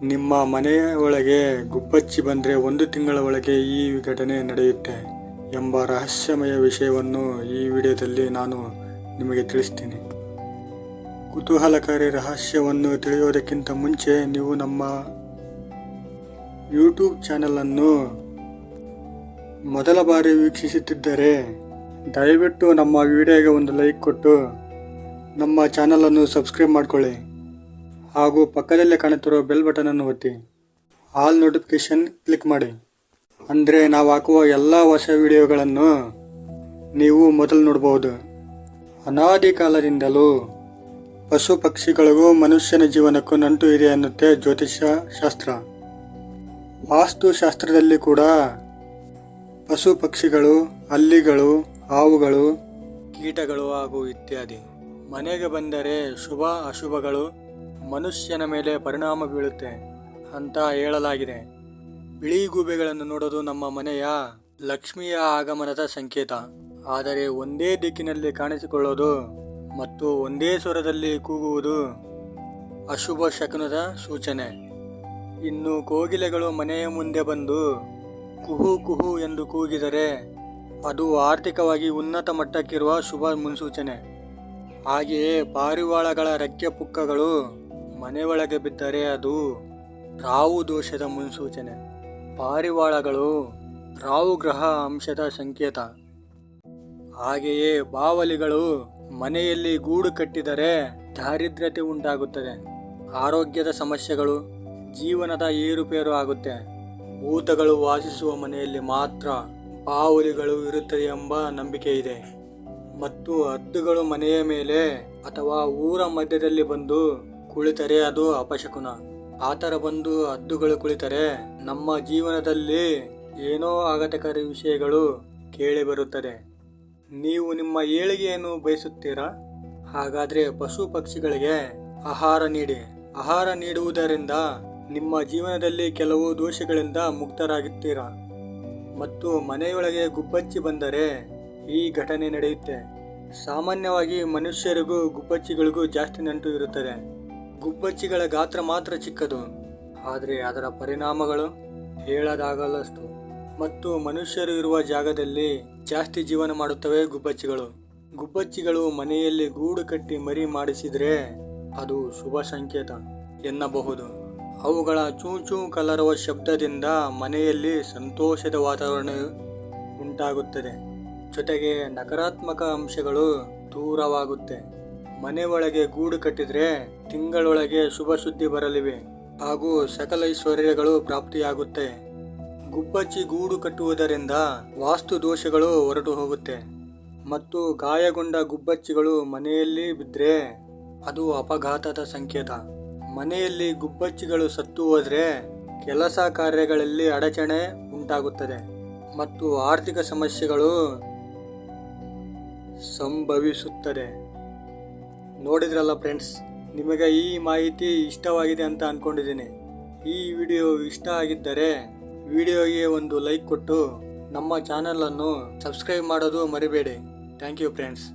ನಿಮ್ಮ ಮನೆಯ ಒಳಗೆ ಗುಬ್ಬಚ್ಚಿ ಬಂದರೆ ಒಂದು ತಿಂಗಳ ಒಳಗೆ ಈ ಘಟನೆ ನಡೆಯುತ್ತೆ ಎಂಬ ರಹಸ್ಯಮಯ ವಿಷಯವನ್ನು ಈ ವಿಡಿಯೋದಲ್ಲಿ ನಾನು ನಿಮಗೆ ತಿಳಿಸ್ತೀನಿ. ಕುತೂಹಲಕಾರಿ ರಹಸ್ಯವನ್ನು ತಿಳಿಯೋದಕ್ಕಿಂತ ಮುಂಚೆ ನೀವು ನಮ್ಮ ಯೂಟ್ಯೂಬ್ ಚಾನಲನ್ನು ಮೊದಲ ಬಾರಿ ವೀಕ್ಷಿಸುತ್ತಿದ್ದರೆ ದಯವಿಟ್ಟು ನಮ್ಮ ವಿಡಿಯೋಗೆ ಒಂದು ಲೈಕ್ ಕೊಟ್ಟು ನಮ್ಮ ಚಾನಲನ್ನು ಸಬ್ಸ್ಕ್ರೈಬ್ ಮಾಡಿಕೊಳ್ಳಿ. ಹಾಗೂ ಪಕ್ಕದಲ್ಲೇ ಕಾಣುತ್ತಿರುವ ಬೆಲ್ ಬಟನನ್ನು ಒತ್ತಿ. ಆಲ್ ನೋಟಿಫಿಕೇಶನ್ ಕ್ಲಿಕ್ ಮಾಡಿ. ಅಂದರೆ ನಾವು ಹಾಕುವ ಎಲ್ಲ ಹೊಸ ವಿಡಿಯೋಗಳನ್ನು ನೀವು ಮೊದಲು ನೋಡಬಹುದು ಅನಾದಿ ಕಾಲದಿಂದಲೂ ಪಶು ಪಕ್ಷಿಗಳಿಗೂ ಮನುಷ್ಯನ ಜೀವನಕ್ಕೂ ನಂಟು ಇದೆ ಅನ್ನುತ್ತೆ ಜ್ಯೋತಿಷ್ಯ ಶಾಸ್ತ್ರ ವಾಸ್ತುಶಾಸ್ತ್ರದಲ್ಲಿ ಕೂಡ ಪಶು ಪಕ್ಷಿಗಳು, ಹಲ್ಲಿಗಳು, ಹಾವುಗಳು, ಕೀಟಗಳು ಹಾಗೂ ಇತ್ಯಾದಿ. ಮನೆಗೆ ಬಂದರೆ ಶುಭ ಅಶುಭಗಳು ಮನುಷ್ಯನ ಮೇಲೆ ಪರಿಣಾಮ ಬೀಳುತ್ತೆ ಅಂತ ಹೇಳಲಾಗಿದೆ. ಬಿಳಿ ಗೂಬೆಗಳನ್ನು ನೋಡೋದು ನಮ್ಮ ಮನೆಯ ಲಕ್ಷ್ಮಿಯ ಆಗಮನದ ಸಂಕೇತ. ಆದರೆ ಒಂದೇ ದಿಕ್ಕಿನಲ್ಲಿ ಕಾಣಿಸಿಕೊಳ್ಳೋದು ಮತ್ತು ಒಂದೇ ಸ್ವರದಲ್ಲಿ ಕೂಗುವುದು ಅಶುಭ ಶಕುನದ ಸೂಚನೆ. ಇನ್ನು ಕೋಗಿಲೆಗಳು ಮನೆಯ ಮುಂದೆ ಬಂದು ಕುಹು ಕುಹು ಎಂದು ಕೂಗಿದರೆ ಅದು ಆರ್ಥಿಕವಾಗಿ ಉನ್ನತ ಮಟ್ಟಕ್ಕಿರುವ ಶುಭ ಮುನ್ಸೂಚನೆ. ಹಾಗೆಯೇ ಪಾರಿವಾಳಗಳ ರೆಕ್ಕೆ ಪುಕ್ಕಗಳು ಮನೆಯೊಳಗೆ ಬಿದ್ದರೆ ಅದು ರಾವು ದೋಷದ ಮುನ್ಸೂಚನೆ. ಪಾರಿವಾಳಗಳು ರಾವು ಗ್ರಹ ಅಂಶದ ಸಂಕೇತ. ಹಾಗೆಯೇ ಬಾವಲಿಗಳು ಮನೆಯಲ್ಲಿ ಗೂಡು ಕಟ್ಟಿದರೆ ದಾರಿದ್ರ್ಯತೆ ಉಂಟಾಗುತ್ತದೆ. ಆರೋಗ್ಯದ ಸಮಸ್ಯೆಗಳು ಜೀವನದ ಏರುಪೇರು ಆಗುತ್ತೆ. ಭೂತಗಳು ವಾಸಿಸುವ ಮನೆಯಲ್ಲಿ ಮಾತ್ರ ಬಾವಲಿಗಳು ಇರುತ್ತದೆ ಎಂಬ ನಂಬಿಕೆ ಇದೆ. ಮತ್ತು ಹದ್ದುಗಳು ಮನೆಯ ಮೇಲೆ ಅಥವಾ ಊರ ಮಧ್ಯದಲ್ಲಿ ಬಂದು ಕುಳಿತರೆ ಅದು ಅಪಶಕುನ. ಆ ಥರ ಬಂದು ಹದ್ದುಗಳು ಕುಳಿತರೆ, ನಮ್ಮ ಜೀವನದಲ್ಲಿ ಏನೋ ಆಘಾತಕಾರಿ ವಿಷಯಗಳು ಕೇಳಿಬರುತ್ತದೆ ನೀವು ನಿಮ್ಮ ಏಳಿಗೆಯನ್ನು ಬಯಸುತ್ತೀರಾ? ಹಾಗಾದ್ರೆ ಪಶು ಪಕ್ಷಿಗಳಿಗೆ ಆಹಾರ ನೀಡಿ. ಆಹಾರ ನೀಡುವುದರಿಂದ ನಿಮ್ಮ ಜೀವನದಲ್ಲಿ ಕೆಲವು ದೋಷಗಳಿಂದ ಮುಕ್ತರಾಗುತ್ತೀರಾ? ಮತ್ತು ಮನೆಯೊಳಗೆ ಗುಬ್ಬಚ್ಚಿ ಬಂದರೆ ಈ ಘಟನೆ ನಡೆಯುತ್ತೆ. ಸಾಮಾನ್ಯವಾಗಿ ಮನುಷ್ಯರಿಗೂ ಗುಬ್ಬಚ್ಚಿಗಳಿಗೂ ಜಾಸ್ತಿ ನಂಟು ಇರುತ್ತದೆ. ಗುಬ್ಬಚ್ಚಿಗಳ ಗಾತ್ರ ಮಾತ್ರ ಚಿಕ್ಕದು. ಆದರೆ ಅದರ ಪರಿಣಾಮಗಳು ಹೇಳದಾಗಲಷ್ಟು. ಮತ್ತು ಮನುಷ್ಯರು ಇರುವ ಜಾಗದಲ್ಲಿ ಜಾಸ್ತಿ ಜೀವನ ಮಾಡುತ್ತವೆ ಗುಬ್ಬಚ್ಚಿಗಳು. ಗುಬ್ಬಚ್ಚಿಗಳು ಮನೆಯಲ್ಲಿ ಗೂಡು ಕಟ್ಟಿ ಮರಿ ಮಾಡಿಸಿದರೆ ಅದು ಶುಭ ಸಂಕೇತ ಎನ್ನಬಹುದು. ಅವುಗಳ ಚೂ ಚೂ ಕಲರವ ಶಬ್ದದಿಂದ ಮನೆಯಲ್ಲಿ ಸಂತೋಷದ ವಾತಾವರಣ ಉಂಟಾಗುತ್ತದೆ. ಜೊತೆಗೆ ನಕಾರಾತ್ಮಕ ಅಂಶಗಳು ದೂರವಾಗುತ್ತೆ. ಮನೆ ಒಳಗೆ ಗೂಡು ಕಟ್ಟಿದ್ರೆ ತಿಂಗಳೊಳಗೆ ಶುಭ ಸುದ್ದಿ ಬರಲಿವೆ. ಹಾಗೂ ಸಕಲ ಐಶ್ವರ್ಯಗಳು ಪ್ರಾಪ್ತಿಯಾಗುತ್ತೆ. ಗುಬ್ಬಚ್ಚಿ ಗೂಡು ಕಟ್ಟುವುದರಿಂದ ವಾಸ್ತು ದೋಷಗಳು ಹೊರಟು ಹೋಗುತ್ತೆ. ಮತ್ತು ಗಾಯಗೊಂಡ ಗುಬ್ಬಚ್ಚಿಗಳು ಮನೆಯಲ್ಲಿ ಬಿದ್ದರೆ ಅದು ಅಪಘಾತದ ಸಂಕೇತ. ಮನೆಯಲ್ಲಿ ಗುಬ್ಬಚ್ಚಿಗಳು ಸತ್ತು ಹೋದರೆ ಕೆಲಸ ಕಾರ್ಯಗಳಲ್ಲಿ ಅಡಚಣೆ ಉಂಟಾಗುತ್ತದೆ. ಮತ್ತು ಆರ್ಥಿಕ ಸಮಸ್ಯೆಗಳು ಸಂಭವಿಸುತ್ತದೆ. ನೋಡಿದ್ರಲ್ಲ ಫ್ರೆಂಡ್ಸ್? ನಿಮಗೆ ಈ ಮಾಹಿತಿ ಇಷ್ಟವಾಗಿದೆ ಅಂತ ಅಂದ್ಕೊಂಡಿದ್ದೀನಿ ಈ ವಿಡಿಯೋ ಇಷ್ಟ ಆಗಿದ್ದರೆ ವಿಡಿಯೋಗೆ ಒಂದು ಲೈಕ್ ಕೊಟ್ಟು ನಮ್ಮ ಚಾನಲನ್ನು ಸಬ್ಸ್ಕ್ರೈಬ್ ಮಾಡೋದು ಮರಿಬೇಡಿ. Thank you friends.